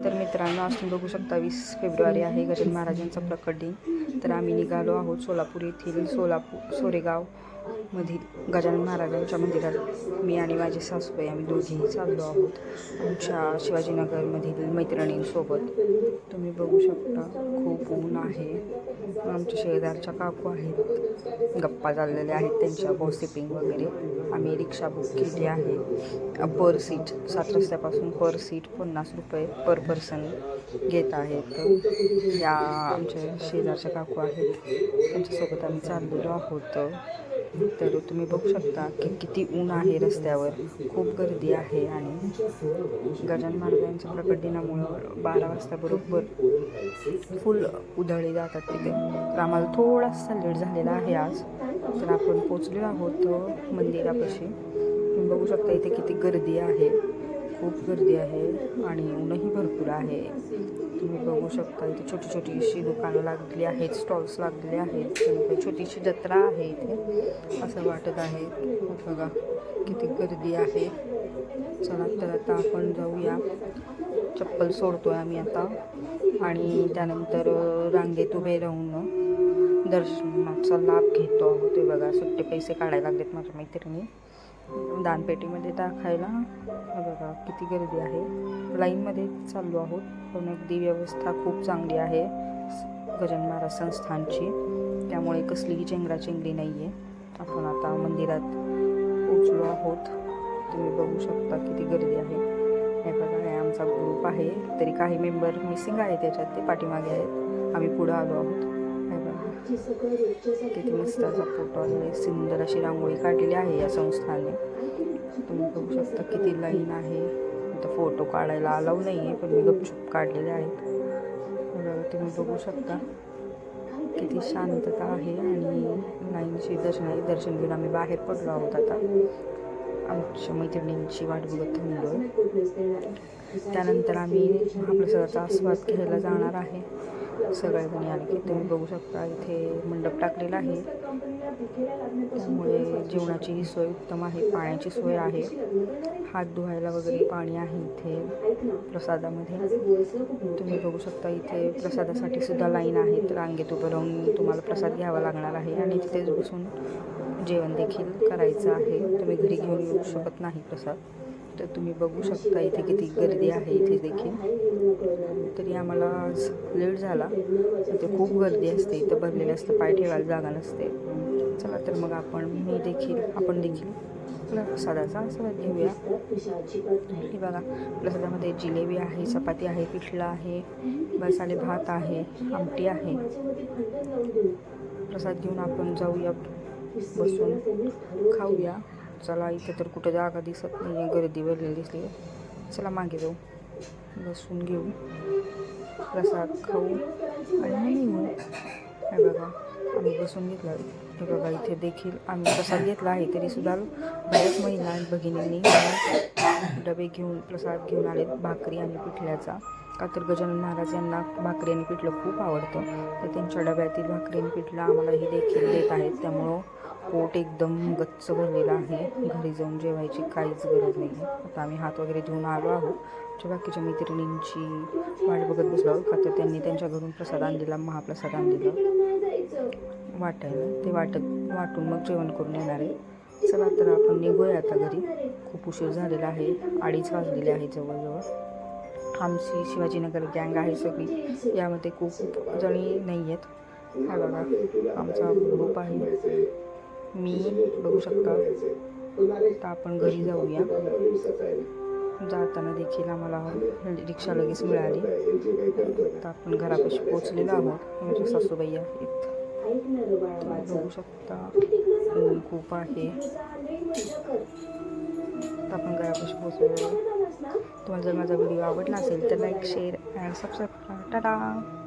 तर मित्रांनो असून बघू शकता वीस फेब्रुवारी आहे. गजानन महाराजांचा प्रकट दिन. तर आम्ही निघालो आहोत सोलापूर येथील सोलापूर सोरेगाव. मधील गजानन महाराजांच्या मंदिरात मी आणि माझे सासूबाई आम्ही दोघेही चाललो आहोत. आमच्या शिवाजीनगरमधील मैत्रिणींसोबत. तुम्ही बघू शकता खूप ऊन आहे. आमच्या शेजारच्या काकू आहेत. गप्पा चाललेल्या आहेत त्यांच्या गॉसिपिंग वगैरे. आम्ही रिक्षा बुक केली आहे. पर सीट सात रस्त्यापासून पर सीट पन्नास रुपये पर पर्सन घेत आहेत. या आमच्या शेजारच्या काकू आहेत. त्यांच्यासोबत आम्ही चाललेलो आहोत. तर तुम्ही बघू शकता की किती ऊन आहे रस्त्यावर. खूप गर्दी आहे आणि गजान महाराजांच्या प्रकट दिनामुळं बारा वाजता बरोबर फुल उधळले जातात तिथे. तर आम्हाला थोडासा लेट झालेला आहे आज. तर आपण पोचलेलो आहोत मंदिरापाशी. तुम्ही बघू शकता इथे किती गर्दी आहे. खूप गर्दी आहे आणि ऊनही भरपूर आहे. तुम्ही बघू शकता इथे छोटी छोटीशी दुकानं लागलेली आहेत स्टॉल्स लागलेले आहेत. छोटीशी जत्रा आहे इथे. असं वाटत आहे. बघा किती गर्दी आहे. चला तर आता आपण जाऊया. चप्पल सोडतो आहे आम्ही आता. आणि त्यानंतर रांगेत उभे राहून दर्शनाचा लाभ घेतो आहोत. ते बघा सुट्टे पैसे काढायला लागलेत माझ्या मैत्रिणी. दानपेटीमध्ये टाकायला. बघा किती गर्दी आहे. लाईनमध्ये चाललो आहोत. पण अगदी व्यवस्था खूप चांगली आहे. गजान महाराज संस्थानची. त्यामुळे कसलीही चेंगराचेंगरी नाही आहे आपण आता मंदिरात पोचलो आहोत. तुम्ही बघू शकता किती गर्दी आहे. हे बघा हे आमचा ग्रुप आहे. तरी काही मेंबर मिसिंग आहे त्याच्यात ते पाठीमागे आहेत. आम्ही पुढं आलो आहोत. किती मस्त असा फोटो आणि सुंदर अशी रांगोळी काढलेली आहे या संस्थाने. तुम्ही बघू शकता किती लाईन आहे. इथं फोटो काढायला अलाव नाही आहे पण मी गपचूप काढलेले आहेत. तुम्ही बघू शकता किती शांतता आहे आणि लाईनची दर्शन आहे दर्शन घेऊन आम्ही बाहेर पडलो आहोत आता. आमच्या मैत्रिणींची वाट बघत थांबलो त्यानंतर आम्ही महाप्रसादाचा आस्वाद घ्यायला जाणार आहे. सगळेजणी आले की तुम्ही बघू शकता इथे मंडप टाकलेला आहे. त्यामुळे जेवणाची ही सोय उत्तम आहे पाण्याची सोय आहे. हात धुवायला वगैरे पाणी आहे इथे प्रसादामध्ये. तुम्ही बघू शकता इथे प्रसादासाठी सुद्धा लाईन आहे रांगेत उभं राहून तुम्हाला प्रसाद घ्यावा लागणार आहे आणि तिथेच बसून जेवण देखील करायचं आहे. तुम्ही घरी घेऊन येऊ शकत नाही प्रसाद. तर तुम्ही बघू शकता इथे किती गर्दी आहे इथे देखील. तरी आम्हाला आज लेट झाला. इथे खूप गर्दी असते. इथं भरलेलं असतं. पाय ठेवायला जागा नसते. चला तर मग आपण मी देखील आपण देखील प्रसादाचा आस्वाद घेऊया. हे बघा प्रसादामध्ये जिलेबी आहे चपाती आहे पिठलं आहे मसाले भात आहे आमटी आहे. प्रसाद घेऊन आपण जाऊया. बसून खाऊया. चला इथे तर कुठं जागा दिसत नाही आहे गर्दी भरलेली दिसली. चला मागे जाऊ. बसून घेऊ. प्रसाद खाऊ आणि निघू. हे बघा आम्ही बसून घेतला. हे बघा इथे देखील आम्ही प्रसाद घेतला आहे. तरीसुद्धा बऱ्याच महिला भगिनींनी डबे घेऊन प्रसाद घेऊन आले भाकरी आणि पिठल्याचा. का तर गजानन महाराज यांना भाकरी आणि पिठलं खूप आवडतं. तर त्यांच्या डब्यातील भाकरी आणि पिठलं आम्हाला हे देखील देत आहेत. त्यामुळं पोट एकदम गच्च भरलेलं आहे. घरी जाऊन जेवायची काहीच गरज नाही. आता आम्ही हात वगैरे धुवून आलो आहोत. आमच्या बाकीच्या मैत्रिणींची वाट बघत बसलो आहोत. का तर त्यांनी त्यांच्या घरून प्रसाद आणलेला महाप्रसाद आणलेला. वाटायला. ते वाटत वाटून मग जेवण करून येणार आहे. चला तर आपण निघूया आता घरी. खूप उशीर झालेला आहे. अडीच वाजलेले आहे जवळजवळ. आमची शिवाजीनगर गँग आहे सगळी. यामध्ये खूप जणी नाही आहेत हा बघा आमचा ग्रुप आहे. मी बघू शकता. तर आपण घरी जाऊया. जाताना देखील आम्हाला रिक्षा लगेच मिळाली. तर आपण घरापाशी पोचलेलो आहोत. म्हणजे सासूबाई आहेत तुम्ही बघू शकता ऊन खूप आहे. तर आपण घरापाशी पोचलेलो आहोत. तुम्हाला जर माझा व्हिडिओ आवडला असेल तर लाईक शेअर अँड सबस्क्राईब करा. टाटा!